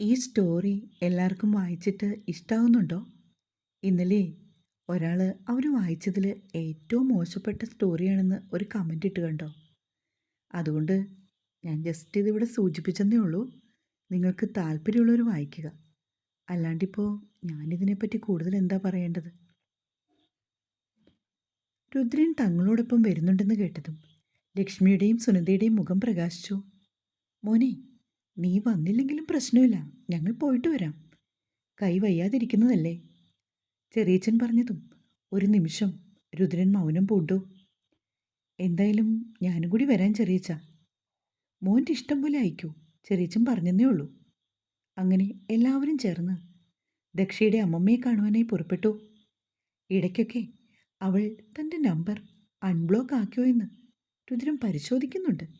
ഈ സ്റ്റോറി എല്ലാവർക്കും വായിച്ചിട്ട് ഇഷ്ടാവുന്നുണ്ടോ? ഇന്നലെ ഒരാൾ അവർ വായിച്ചതിൽ ഏറ്റവും മോശപ്പെട്ട സ്റ്റോറിയാണെന്ന് ഒരു കമന്റ് ഇട്ട് കണ്ടോ? അതുകൊണ്ട് ഞാൻ ജസ്റ്റ് ഇതിവിടെ സൂചിപ്പിച്ചെന്നേ ഉള്ളൂ. നിങ്ങൾക്ക് താല്പര്യമുള്ളവർ വായിക്കുക. അല്ലാണ്ടിപ്പോൾ ഞാനിതിനെപ്പറ്റി കൂടുതൽ എന്താ പറയേണ്ടത്? രുദ്രൻ തങ്ങളോടൊപ്പം വരുന്നുണ്ടെന്ന് കേട്ടതും ലക്ഷ്മിയുടെയും സുനന്ദയുടെയും മുഖം പ്രകാശിച്ചു. മോനെ നീ വന്നില്ലെങ്കിലും പ്രശ്നമില്ല. ഞങ്ങൾ പോയിട്ട് വരാം. കൈ വയ്യാതിരിക്കുന്നതല്ലേ? ചെറിയച്ഛൻ പറഞ്ഞതും ഒരു നിമിഷം രുദ്രൻ മൗനം പൂണ്ടു. എന്തായാലും ഞാനും കൂടി വരാൻ ചെറിയച്ച മോന്റെ ഇഷ്ടം പോലെ അയക്കൂ ചെറിയച്ചൻ പറഞ്ഞെന്നേ ഉള്ളൂ. അങ്ങനെ എല്ലാവരും ചേർന്ന് ദക്ഷയുടെ അമ്മമ്മയെ കാണുവാനായി പുറപ്പെട്ടു. ഇടയ്ക്കൊക്കെ അവൾ തന്റെ നമ്പർ അൺബ്ലോക്ക് ആക്കിയോ എന്ന് രുദ്രൻ പരിശോധിക്കുന്നുണ്ട്.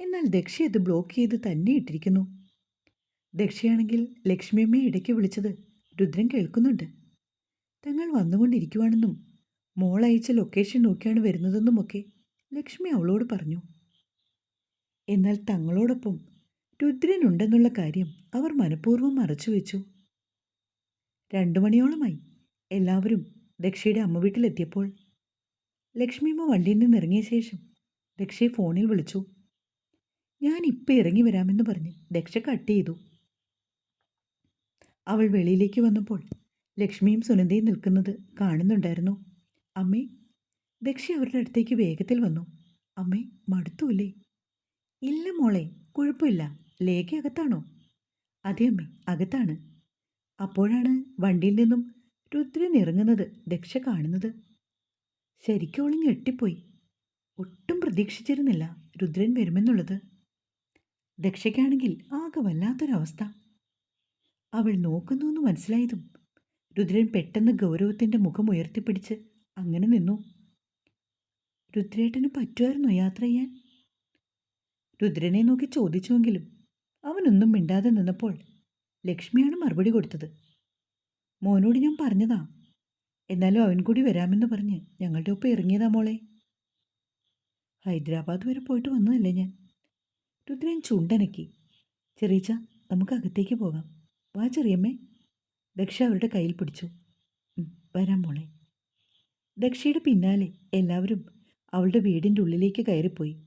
എന്നാൽ ദക്ഷ അത് ബ്ലോക്ക് ചെയ്ത് തന്നെ ഇട്ടിരിക്കുന്നു. ദക്ഷയാണെങ്കിൽ ലക്ഷ്മിയമ്മയെ ഇടയ്ക്ക് വിളിച്ചത് രുദ്രൻ കേൾക്കുന്നുണ്ട്. തങ്ങൾ വന്നുകൊണ്ടിരിക്കുവാണെന്നും മോൾ അയച്ച ലൊക്കേഷൻ നോക്കിയാണ് വരുന്നതെന്നുമൊക്കെ ലക്ഷ്മി അവളോട് പറഞ്ഞു. എന്നാൽ തങ്ങളോടൊപ്പം രുദ്രൻ ഉണ്ടെന്നുള്ള കാര്യം അവർ മനഃപൂർവം മറച്ചു വെച്ചു രണ്ടു മണിയോളമായി എല്ലാവരും ദക്ഷയുടെ അമ്മവീട്ടിലെത്തിയപ്പോൾ ലക്ഷ്മിയമ്മ വണ്ടിയിൽ നിന്നിറങ്ങിയ ശേഷം ദക്ഷയെ ഫോണിൽ വിളിച്ചു. ഞാൻ ഇപ്പം ഇറങ്ങി വരാമെന്ന് പറഞ്ഞ് ദക്ഷ കട്ട് ചെയ്തു. അവൾ വെളിയിലേക്ക് വന്നപ്പോൾ ലക്ഷ്മിയും സുനന്ദയും നിൽക്കുന്നത് കാണുന്നുണ്ടായിരുന്നു. അമ്മേ ദക്ഷ അവരുടെ അടുത്തേക്ക് വേഗത്തിൽ വന്നു. അമ്മേ മടുത്തൂല്ലേ? ഇല്ല മോളെ കുഴപ്പമില്ല. ലേഖ അകത്താണോ? അതെ അമ്മേ അകത്താണ്. അപ്പോഴാണ് വണ്ടിയിൽ നിന്നും രുദ്രൻ ഇറങ്ങുന്നത് ദക്ഷ കാണുന്നത്. ശരിക്കും അവൾ ഞെട്ടിപ്പോയി. ഒട്ടും പ്രതീക്ഷിച്ചിരുന്നില്ല രുദ്രൻ വരുമെന്നുള്ളത്. ദക്ഷയ്ക്കാണെങ്കിൽ ആകെ വല്ലാത്തൊരവസ്ഥ. അവൾ നോക്കുന്നു എന്ന് മനസ്സിലായതും രുദ്രൻ പെട്ടെന്ന് ഗൗരവത്തിന്റെ മുഖം ഉയർത്തിപ്പിടിച്ച് അങ്ങനെ നിന്നു. രുദ്രേട്ടന് പറ്റുമായിരുന്നു യാത്ര ചെയ്യാൻ? രുദ്രനെ നോക്കി ചോദിച്ചുവെങ്കിലും അവനൊന്നും മിണ്ടാതെ നിന്നപ്പോൾ ലക്ഷ്മിയാണ് മറുപടി കൊടുത്തത്. മോനോട് ഞാൻ പറഞ്ഞതാ. എന്നാലും അവൻ കൂടി വരാമെന്ന് പറഞ്ഞ് ഞങ്ങളുടെ ഒപ്പം ഇറങ്ങിയതാ മോളെ. ഹൈദരാബാദ് വരെ പോയിട്ട് വന്നതല്ലേ ഞാൻ. രുദ്രൻ ചുണ്ടനക്കി. ചെറിയച്ച നമുക്ക് അകത്തേക്ക് പോകാം. വാ ചെറിയമ്മേ. ദക്ഷ അവരുടെ കയ്യിൽ പിടിച്ചു. വരാം മോളെ. ദക്ഷയുടെ പിന്നാലെ എല്ലാവരും അവളുടെ വീടിന്റെ ഉള്ളിലേക്ക് കയറിപ്പോയി.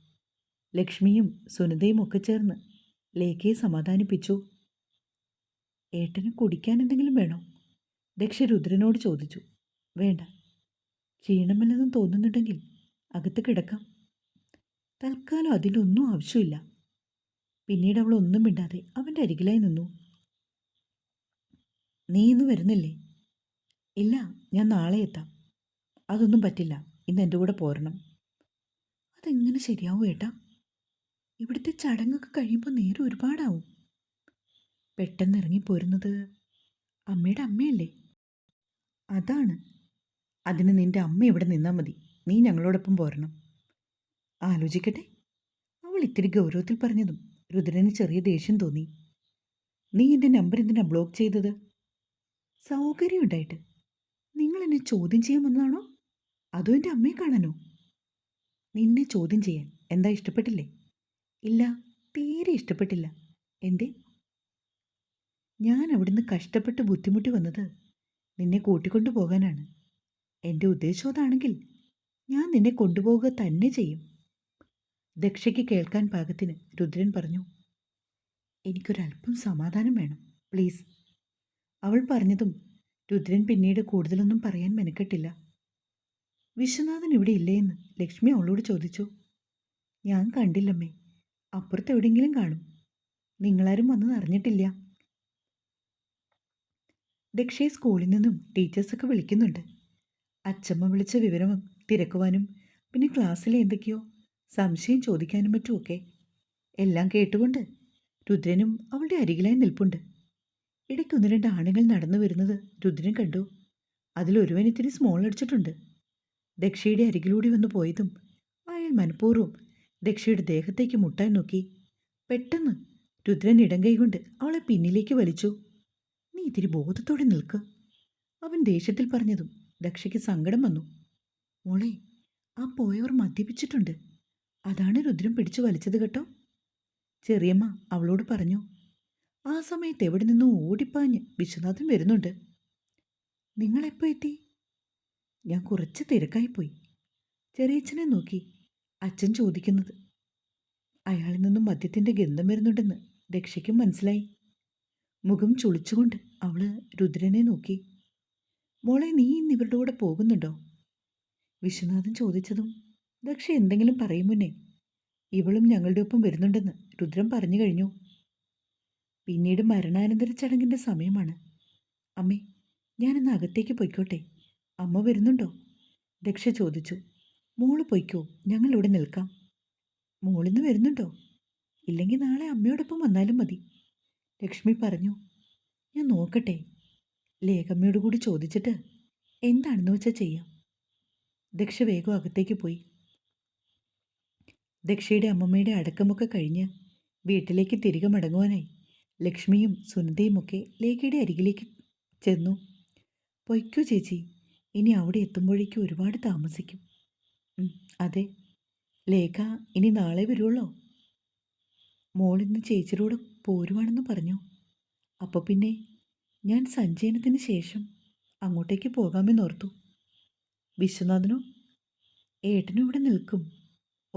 ലക്ഷ്മിയും സുനിതയും ഒക്കെ ചേർന്ന് ലേഖയെ സമാധാനിപ്പിച്ചു. ഏട്ടന് കുടിക്കാൻ എന്തെങ്കിലും വേണോ? ദക്ഷ രുദ്രനോട് ചോദിച്ചു. വേണ്ട. ക്ഷീണം വല്ലതും തോന്നുന്നുണ്ടെങ്കിൽ അകത്ത് കിടക്കാം. തൽക്കാലം അതിലൊന്നും ആവശ്യമില്ല. പിന്നീട് അവൾ ഒന്നും മിണ്ടാതെ അവന്റെ അരികിലായി നിന്നു. നീ ഇന്ന് വരുന്നില്ലേ? ഇല്ല ഞാൻ നാളെ എത്താം. അതൊന്നും പറ്റില്ല. ഇന്ന് എന്റെ കൂടെ പോരണം. അതെങ്ങനെ ശരിയാവും ഏട്ടാ? ഇവിടുത്തെ ചടങ്ങൊക്കെ കഴിയുമ്പോൾ നേരെ ഒരുപാടാവും. പെട്ടെന്ന് ഇറങ്ങിപ്പോരുന്നത് അമ്മയുടെ അമ്മയല്ലേ? അതാണ്. അതിന് നിന്റെ അമ്മ ഇവിടെ നിന്നാൽ മതി. നീ ഞങ്ങളോടൊപ്പം പോരണം. ആലോചിക്കട്ടെ. അവൾ ഇത്തിരി ഗൗരവത്തിൽ പറഞ്ഞതും രുദ്രന് ചെറിയ ദേഷ്യം തോന്നി. നീ എന്റെ നമ്പർ എന്തിനാ ബ്ലോക്ക് ചെയ്തത്? സൗകര്യമുണ്ടായിട്ട്. നിങ്ങൾ എന്നെ ചോദ്യം ചെയ്യാൻ വന്നതാണോ? അതോ എന്റെ അമ്മയെ കാണാനോ? നിന്നെ ചോദ്യം ചെയ്യാൻ എന്താ ഇഷ്ടപ്പെട്ടില്ലേ? ഇല്ല തീരെ ഇഷ്ടപ്പെട്ടില്ല. എന്തേ? ഞാൻ അവിടുന്ന് കഷ്ടപ്പെട്ട് ബുദ്ധിമുട്ടി വന്നത് നിന്നെ കൂട്ടിക്കൊണ്ടു പോകാനാണ്. എന്റെ ഉദ്ദേശം അതാണെങ്കിൽ ഞാൻ നിന്നെ കൊണ്ടുപോവുക തന്നെ ചെയ്യും. ദക്ഷയ്ക്ക് കേൾക്കാൻ പാകത്തിന് രുദ്രൻ പറഞ്ഞു. എനിക്കൊരല്പം സമാധാനം വേണം പ്ലീസ്. അവൾ പറഞ്ഞതും രുദ്രൻ പിന്നീട് കൂടുതലൊന്നും പറയാൻ മെനക്കെട്ടില്ല. വിശ്വനാഥൻ ഇവിടെ ഇല്ലേയെന്ന് ലക്ഷ്മി അവളോട് ചോദിച്ചു. ഞാൻ കണ്ടില്ലമ്മേ. അപ്പുറത്ത് എവിടെയെങ്കിലും കാണും. നിങ്ങളാരും വന്ന് അറിഞ്ഞിട്ടില്ല. ദക്ഷയെ സ്കൂളിൽ നിന്നും ടീച്ചേഴ്സൊക്കെ വിളിക്കുന്നുണ്ട്. അച്ചമ്മ വിളിച്ച വിവരം തിരക്കുവാനും പിന്നെ ക്ലാസ്സിലെ എന്തൊക്കെയോ സംശയം ചോദിക്കാനും മറ്റുമൊക്കെ. എല്ലാം കേട്ടുകൊണ്ട് രുദ്രനും അവളുടെ അരികിലായി നിൽപ്പുണ്ട്. ഇടയ്ക്ക് ഒന്ന് രണ്ട് ആണുങ്ങൾ നടന്നു വരുന്നത് രുദ്രൻ കണ്ടു. അതിലൊരുവൻ ഇത്തിരി സ്മോൾ അടിച്ചിട്ടുണ്ട്. ദക്ഷയുടെ അരികിലൂടെ വന്നു പോയതും അയാൾ മനഃപൂർവം ദക്ഷയുടെ ദേഹത്തേക്ക് മുട്ടാൻ നോക്കി. പെട്ടെന്ന് രുദ്രൻ ഇടം കൈകൊണ്ട് അവളെ പിന്നിലേക്ക് വലിച്ചു. നീ ഇത്തിരി ബോധത്തോടെ നിൽക്ക്. അവൻ ദേഷ്യത്തിൽ പറഞ്ഞതും ദക്ഷയ്ക്ക് സങ്കടം വന്നു. മോളെ ആ പോയവർ മദ്യപിച്ചിട്ടുണ്ട്. അതാണ് രുദ്രൻ പിടിച്ചു വലിച്ചത് കേട്ടോ. ചെറിയമ്മ അവളോട് പറഞ്ഞു. ആ സമയത്ത് എവിടെ നിന്നും ഓടിപ്പാഞ്ഞ് വിശ്വനാഥൻ വരുന്നുണ്ട്. നിങ്ങളെപ്പോൾ എത്തി? ഞാൻ കുറച്ച് തിരക്കായിപ്പോയി ചെറിയച്ഛനെ നോക്കി അച്ഛൻ ചോദിക്കുന്നത്. അയാളിൽ നിന്നും മദ്യത്തിന്റെ ഗന്ധം വരുന്നുണ്ടെന്ന് രക്ഷയ്ക്കും മനസ്സിലായി. മുഖം ചുളിച്ചുകൊണ്ട് അവൾ രുദ്രനെ നോക്കി. മോളെ നീ ഇന്ന് ഇവരുടെ കൂടെ പോകുന്നുണ്ടോ? വിശ്വനാഥൻ ചോദിച്ചതും ദക്ഷ എന്തെങ്കിലും പറയും മുന്നേ ഇവളും ഞങ്ങളുടെ ഒപ്പം വരുന്നുണ്ടെന്ന് രുദ്രം പറഞ്ഞു കഴിഞ്ഞു. പിന്നീട് മരണാനന്തര ചടങ്ങിന്റെ സമയമാണ്. അമ്മേ ഞാനിന്ന് അകത്തേക്ക് പൊയ്ക്കോട്ടെ. അമ്മ വരുന്നുണ്ടോ? ദക്ഷ ചോദിച്ചു. മോൾ പൊയ്ക്കോ ഞങ്ങളിവിടെ നിൽക്കാം. മോളിന്ന് വരുന്നുണ്ടോ? ഇല്ലെങ്കിൽ നാളെ അമ്മയോടൊപ്പം വന്നാലും മതി. ലക്ഷ്മി പറഞ്ഞു. ഞാൻ നോക്കട്ടെ. ലേഖമ്മയോട് കൂടി ചോദിച്ചിട്ട് എന്താണെന്ന് വെച്ചാൽ ചെയ്യാം? ദക്ഷ വേഗം അകത്തേക്ക് പോയി. ദക്ഷയുടെ അമ്മമ്മയുടെ അടക്കമൊക്കെ കഴിഞ്ഞ് വീട്ടിലേക്ക് തിരികെ മടങ്ങുവാനായി ലക്ഷ്മിയും സുനന്ദയുമൊക്കെ ലേഖയുടെ അരികിലേക്ക് ചെന്നു. പൊയ്ക്കോ ചേച്ചി ഇനി അവിടെ എത്തുമ്പോഴേക്കും ഒരുപാട് താമസിക്കും. അതെ. ലേഖ ഇനി നാളെ വരുള്ളോ മോളിന്ന് ചേച്ചിയോട് പോരുവാണെന്ന് പറഞ്ഞു. അപ്പോൾ പിന്നെ ഞാൻ സഞ്ചയനത്തിന് ശേഷം അങ്ങോട്ടേക്ക് പോകാമെന്നോർത്തു വിശ്വനാഥനോ? ഏട്ടനും ഇവിടെ നിൽക്കും.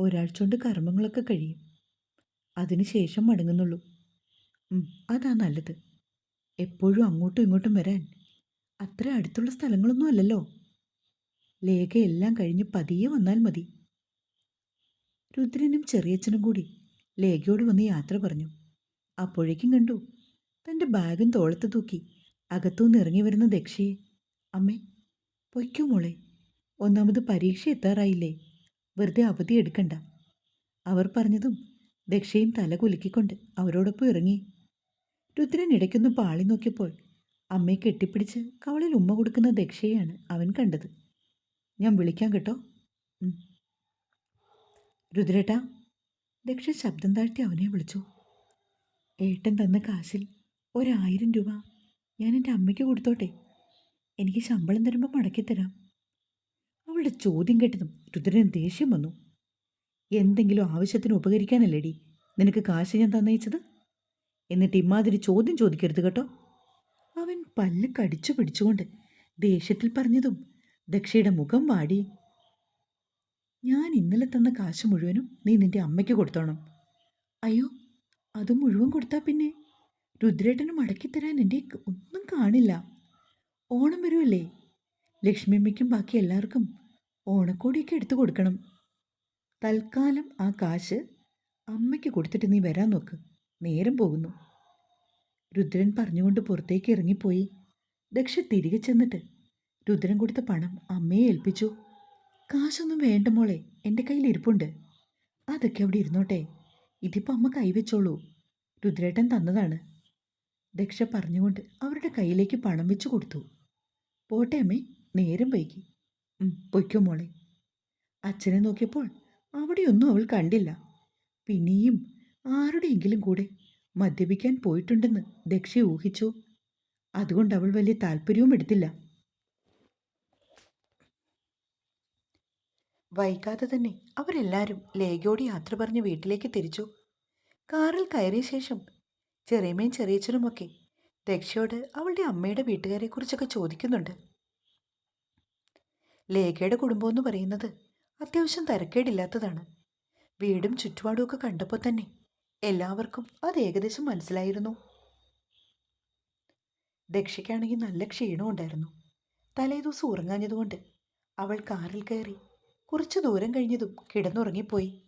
ഒരാഴ്ച കൊണ്ട് കർമ്മങ്ങളൊക്കെ കഴിയും. അതിനുശേഷം മടങ്ങുന്നുള്ളൂ. അതാ നല്ലത്. എപ്പോഴും അങ്ങോട്ടും ഇങ്ങോട്ടും വരാൻ. അത്ര അടുത്തുള്ള സ്ഥലങ്ങളൊന്നും അല്ലല്ലോ. ലേഖ എല്ലാം കഴിഞ്ഞ് പതിയെ വന്നാൽ മതി. രുദ്രനും ചെറിയച്ഛനും കൂടി ലേഖയോട് വന്ന് യാത്ര പറഞ്ഞു. അപ്പോഴേക്കും കണ്ടു തന്റെ ബാഗും തോളത്ത് തൂക്കി അകത്തുനിന്ന് ഇറങ്ങി വരുന്ന ദക്ഷയെ. അമ്മേ പൊയ്ക്കോ മോളെ. ഒന്നാമത് പരീക്ഷ എത്താറായില്ലേ? വെറുതെ അവധി എടുക്കണ്ട. അവർ പറഞ്ഞതും ദക്ഷയും തല കുലുക്കിക്കൊണ്ട് അവരോടൊപ്പം ഇറങ്ങി. രുദ്രൻ ഇടയ്ക്കൊന്ന് പാളി നോക്കിയപ്പോൾ അമ്മയെ കെട്ടിപ്പിടിച്ച് കവളിൽ ഉമ്മ കൊടുക്കുന്ന ദക്ഷയെയാണ് അവൻ കണ്ടത്. ഞാൻ വിളിക്കാം കേട്ടോ. രുദ്രേട്ട ദക്ഷ ശബ്ദം താഴ്ത്തി അവനെ വിളിച്ചു. ഏട്ടൻ തന്ന കാശിൽ ഒരായിരം രൂപ ഞാൻ എന്റെ അമ്മയ്ക്ക് കൊടുത്തോട്ടെ. എനിക്ക് ശമ്പളം തരുമ്പോൾ മടക്കിത്തരാം. അവളുടെ ചോദ്യം കേട്ടതും രുദ്രന് ദേഷ്യം വന്നു. എന്തെങ്കിലും ആവശ്യത്തിന് ഉപകരിക്കാനല്ലേടി? നിനക്ക് കാശ് ഞാൻ തന്നയിച്ചത്? എന്നിട്ട് ഇമാതിരി ചോദ്യം ചോദിക്കരുത് കേട്ടോ. അവൻ പല്ല് കടിച്ചു പിടിച്ചുകൊണ്ട് ദേഷ്യത്തിൽ പറഞ്ഞതും ദക്ഷയുടെ മുഖം വാടി. ഞാൻ ഇന്നലെ തന്ന കാശ് മുഴുവനും നീ നിന്റെ അമ്മയ്ക്ക് കൊടുത്തോണം. അയ്യോ അത് മുഴുവൻ കൊടുത്താൽ പിന്നെ? രുദ്രേട്ടന് മടക്കിത്തരാൻ എന്റെ ഒന്നും കാണില്ല. ഓണം വരുമല്ലേ ലക്ഷ്മിയമ്മയ്ക്കും ബാക്കി എല്ലാവർക്കും ഓണക്കോടിയൊക്കെ എടുത്തു കൊടുക്കണം. തൽക്കാലം ആ കാശ് അമ്മയ്ക്ക് കൊടുത്തിട്ട് നീ വരാൻ നോക്ക്. നേരം പോകുന്നു. രുദ്രൻ പറഞ്ഞുകൊണ്ട് പുറത്തേക്ക് ഇറങ്ങിപ്പോയി. ദക്ഷ തിരികെ ചെന്നിട്ട് രുദ്രൻ കൊടുത്ത പണം അമ്മയെ ഏൽപ്പിച്ചു. കാശൊന്നും വേണ്ട മോളെ എന്റെ കയ്യിൽ ഇരിപ്പുണ്ട്. അതൊക്കെ അവിടെ ഇരുന്നോട്ടെ. ഇതിപ്പോൾ അമ്മ കൈവച്ചോളൂ. രുദ്രേട്ടൻ തന്നതാണ്. ദക്ഷ പറഞ്ഞുകൊണ്ട് അവരുടെ കയ്യിലേക്ക് പണം വെച്ചു കൊടുത്തു. പോട്ടെ അമ്മേ നേരം വൈകി. പൊയ്ക്കോ മോളെ. അച്ഛനെ നോക്കിയപ്പോൾ അവിടെയൊന്നും അവൾ കണ്ടില്ല. പിന്നെയും ആരുടെയെങ്കിലും കൂടെ മദ്യപിക്കാൻ പോയിട്ടുണ്ടെന്ന് ദക്ഷ ഊഹിച്ചു. അതുകൊണ്ട് അവൾ വലിയ താല്പര്യവും എടുത്തില്ല. വൈകാതെ തന്നെ അവരെല്ലാവരും ലേഖയോട് യാത്ര പറഞ്ഞ് വീട്ടിലേക്ക് തിരിച്ചു. കാറിൽ കയറിയ ശേഷം ചെറിയമ്മയും ചെറിയച്ഛനുമൊക്കെ ദക്ഷയോട് അവളുടെ അമ്മയുടെ വീട്ടുകാരെക്കുറിച്ചൊക്കെ ചോദിക്കുന്നുണ്ട്. ലേഖയുടെ കുടുംബം എന്ന് പറയുന്നത് അത്യാവശ്യം തരക്കേടില്ലാത്തതാണ്. വീടും ചുറ്റുപാടും ഒക്കെ കണ്ടപ്പോൾ തന്നെ എല്ലാവർക്കും അത് ഏകദേശം മനസ്സിലായിരുന്നു. ദക്ഷയ്ക്കാണെങ്കിൽ നല്ല ക്ഷീണം ഉണ്ടായിരുന്നു. തലേദിവസം ഉറങ്ങാഞ്ഞതുകൊണ്ട് അവൾ കാറിൽ കയറി കുറച്ച് ദൂരം കഴിഞ്ഞതും കിടന്നുറങ്ങിപ്പോയി.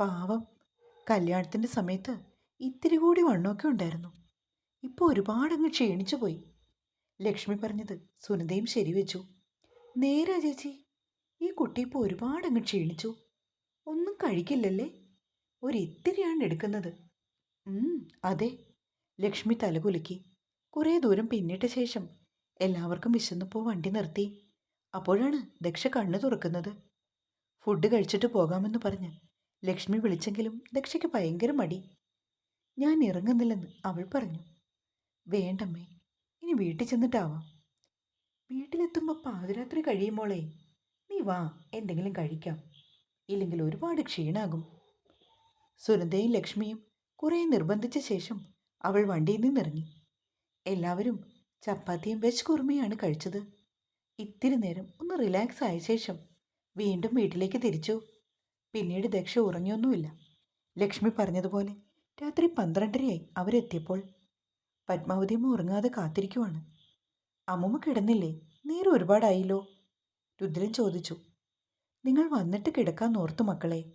പാവം കല്യാണത്തിന്റെ സമയത്ത് ഇത്തിരി കൂടി വണ്ണമൊക്കെ ഉണ്ടായിരുന്നു. ഇപ്പോൾ ഒരുപാടങ്ങ് ക്ഷീണിച്ചു പോയി ലക്ഷ്മി പറഞ്ഞത് സുനിതയും ശരിവെച്ചു. നേരാ ചേച്ചി. ഈ കുട്ടി ഇപ്പോൾ ഒരുപാടങ്ങ് ക്ഷീണിച്ചു. ഒന്നും കഴിക്കില്ലല്ലേ? ഒരിത്തിരിയാണ് എടുക്കുന്നത്. അതെ. ലക്ഷ്മി തലകുലുക്കി. കുറേ ദൂരം പിന്നിട്ട ശേഷം എല്ലാവർക്കും വിശന്നപ്പോൾ വണ്ടി നിർത്തി. അപ്പോഴാണ് ദക്ഷ കണ്ണു തുറക്കുന്നത്. ഫുഡ് കഴിച്ചിട്ട് പോകാമെന്ന് പറഞ്ഞ് ലക്ഷ്മി വിളിച്ചെങ്കിലും ദക്ഷയ്ക്ക് ഭയങ്കര മടി. ഞാൻ ഇറങ്ങുന്നില്ലെന്ന് അവൾ പറഞ്ഞു. വേണ്ടമ്മേ ഇനി വീട്ടിൽ ചെന്നിട്ടാവാം. വീട്ടിലെത്തുമ്പോൾ പാതിരാത്രി കഴിയുമോളെ നീ വാ എന്തെങ്കിലും കഴിക്കാം. ഇല്ലെങ്കിൽ ഒരുപാട് ക്ഷീണാകും. സുനന്ദയും ലക്ഷ്മിയും കുറേ നിർബന്ധിച്ച ശേഷം അവൾ വണ്ടിയിൽ നിന്നിറങ്ങി. എല്ലാവരും ചപ്പാത്തിയും വെജ് കുറുമയാണ് കഴിച്ചത്. ഇത്തിരി നേരം ഒന്ന് റിലാക്സ് ആയ ശേഷം വീണ്ടും വീട്ടിലേക്ക് തിരിച്ചു. പിന്നീട് ദക്ഷ ഉറങ്ങിയൊന്നുമില്ല. ലക്ഷ്മി പറഞ്ഞതുപോലെ രാത്രി പന്ത്രണ്ടരയായി അവരെത്തിയപ്പോൾ. പത്മാവതിയമ്മ ഉറങ്ങാതെ കാത്തിരിക്കുവാണ്. അമ്മമ്മ കിടന്നില്ലേ? നേരം ഒരുപാടായില്ലോ? രുദ്രൻ ചോദിച്ചു. നിങ്ങൾ വന്നിട്ട് കിടക്കാൻ ഓർത്തു മക്കളെ.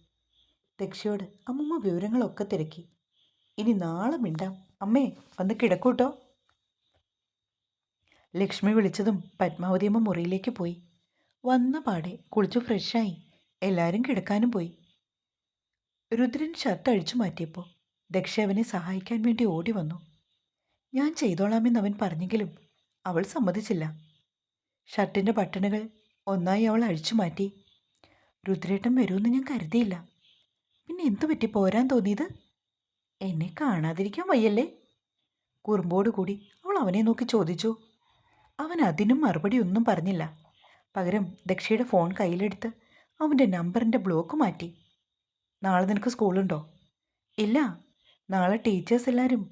ദക്ഷയോട് അമ്മമ്മ വിവരങ്ങളൊക്കെ തിരക്കി. ഇനി നാളെ മിണ്ടാം. അമ്മേ വന്ന് കിടക്കൂട്ടോ. ലക്ഷ്മി വിളിച്ചതും പത്മാവതിയമ്മ മുറിയിലേക്ക് പോയി. വന്ന പാടെ കുളിച്ചു ഫ്രഷായി. എല്ലാവരും കിടക്കാനും പോയി. രുദ്രൻ ഷർട്ട് അഴിച്ചു മാറ്റിയപ്പോൾ ദക്ഷ അവനെ സഹായിക്കാൻ വേണ്ടി ഓടി വന്നു. ഞാൻ ചെയ്തോളാമെന്ന് അവൻ പറഞ്ഞെങ്കിലും അവൾ സമ്മതിച്ചില്ല. ഷർട്ടിന്റെ ബട്ടണുകൾ ഒന്നായി അവൾ അഴിച്ചു മാറ്റി. രുദ്രേട്ടൻ വരുമെന്ന് ഞാൻ കരുതിയില്ല. പിന്നെ എന്തു പറ്റി? പോരാൻ തോന്നിയത്? എന്നെ കാണാതിരിക്കാൻ വയ്യല്ലേ? കുറുമ്പോട് കൂടി അവൾ അവനെ നോക്കി ചോദിച്ചു. അവൻ അതിനും മറുപടി ഒന്നും പറഞ്ഞില്ല. പകരം ദക്ഷയുടെ ഫോൺ കയ്യിലെടുത്ത് അവന്റെ നമ്പറിന്റെ ബ്ലോക്ക് മാറ്റി. നാളെ നിനക്ക് സ്കൂളുണ്ടോ? ഇല്ല. നാളെ ടീച്ചേഴ്സ് എല്ലാവരും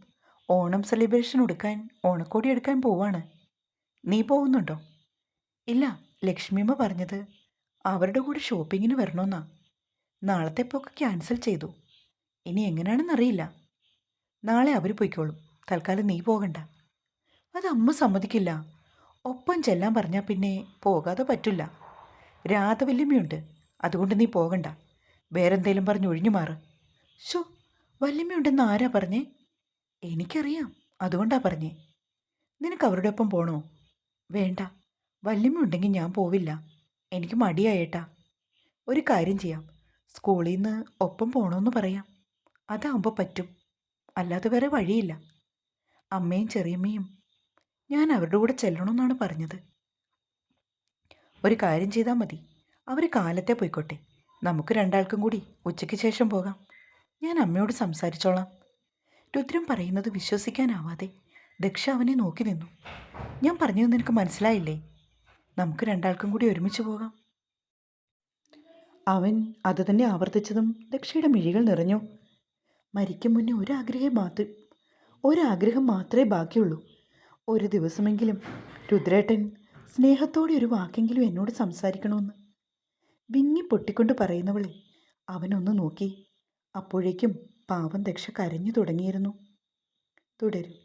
ഓണം സെലിബ്രേഷൻ എടുക്കാൻ ഓണക്കോടി എടുക്കാൻ പോവാണ്. നീ പോകുന്നുണ്ടോ? ഇല്ല ലക്ഷ്മിയമ്മ പറഞ്ഞത് അവരുടെ കൂടെ ഷോപ്പിങ്ങിന് വരണമെന്നാ. നാളത്തെ പോക്ക് ക്യാൻസൽ ചെയ്തു. ഇനി എങ്ങനെയാണെന്നറിയില്ല നാളെ അവർ പോയിക്കോളും. തൽക്കാലം നീ പോകണ്ട. അത് അമ്മ സമ്മതിക്കില്ല. ഒപ്പം ചെല്ലാൻ പറഞ്ഞാൽ പിന്നെ പോകാതെ പറ്റില്ല. രാധവല്യമ്മയുണ്ട് അതുകൊണ്ട് നീ പോകണ്ട. വേറെന്തേലും പറഞ്ഞ് ഒഴിഞ്ഞു മാറ്. ഷോ വല്യമ്മയുണ്ടെന്ന് ആരാ പറഞ്ഞേ? എനിക്കറിയാം. അതുകൊണ്ടാ പറഞ്ഞേ. നിനക്ക് അവരുടെ ഒപ്പം പോണോ? വേണ്ട. വല്യമ്മ ഉണ്ടെങ്കിൽ ഞാൻ പോവില്ല. എനിക്ക് മടിയായേട്ടാ. ഒരു കാര്യം ചെയ്യാം. സ്കൂളിൽ നിന്ന് ഒപ്പം പോകണമെന്ന് പറയാം. അതാകുമ്പോൾ പറ്റും. അല്ലാതെ വേറെ വഴിയില്ല. അമ്മയും ചെറിയമ്മയും. ഞാൻ അവരുടെ കൂടെ ചെല്ലണമെന്നാണ് പറഞ്ഞത്. ഒരു കാര്യം ചെയ്താൽ മതി. അവർ കാലത്തെ പോയിക്കോട്ടെ. നമുക്ക് രണ്ടാൾക്കും കൂടി ഉച്ചയ്ക്ക് ശേഷം പോകാം. ഞാൻ അമ്മയോട് സംസാരിച്ചോളാം. രുദ്രം പറയുന്നത് വിശ്വസിക്കാനാവാതെ ദക്ഷ അവനെ നോക്കി നിന്നു. ഞാൻ പറഞ്ഞത് നിനക്ക് മനസ്സിലായില്ലേ? നമുക്ക് രണ്ടാൾക്കും കൂടി ഒരുമിച്ച് പോകാം. അവൻ അത് തന്നെ ആവർത്തിച്ചതും ദക്ഷയുടെ മിഴികൾ നിറഞ്ഞു. മരിക്കും മുന്നേ ഒരാഗ്രഹം മാത്രം ഒരാഗ്രഹം മാത്രമേ ബാക്കിയുള്ളൂ. ഒരു ദിവസമെങ്കിലും രുദ്രേട്ടൻ സ്നേഹത്തോടെ ഒരു വാക്കെങ്കിലും എന്നോട് സംസാരിക്കണമെന്ന് വിങ്ങി പൊട്ടിക്കൊണ്ട് പറയുന്നവളെ അവനൊന്ന് നോക്കി. അപ്പോഴേക്കും പാവം ദക്ഷ കരഞ്ഞു തുടങ്ങിയിരുന്നു. തുടരും.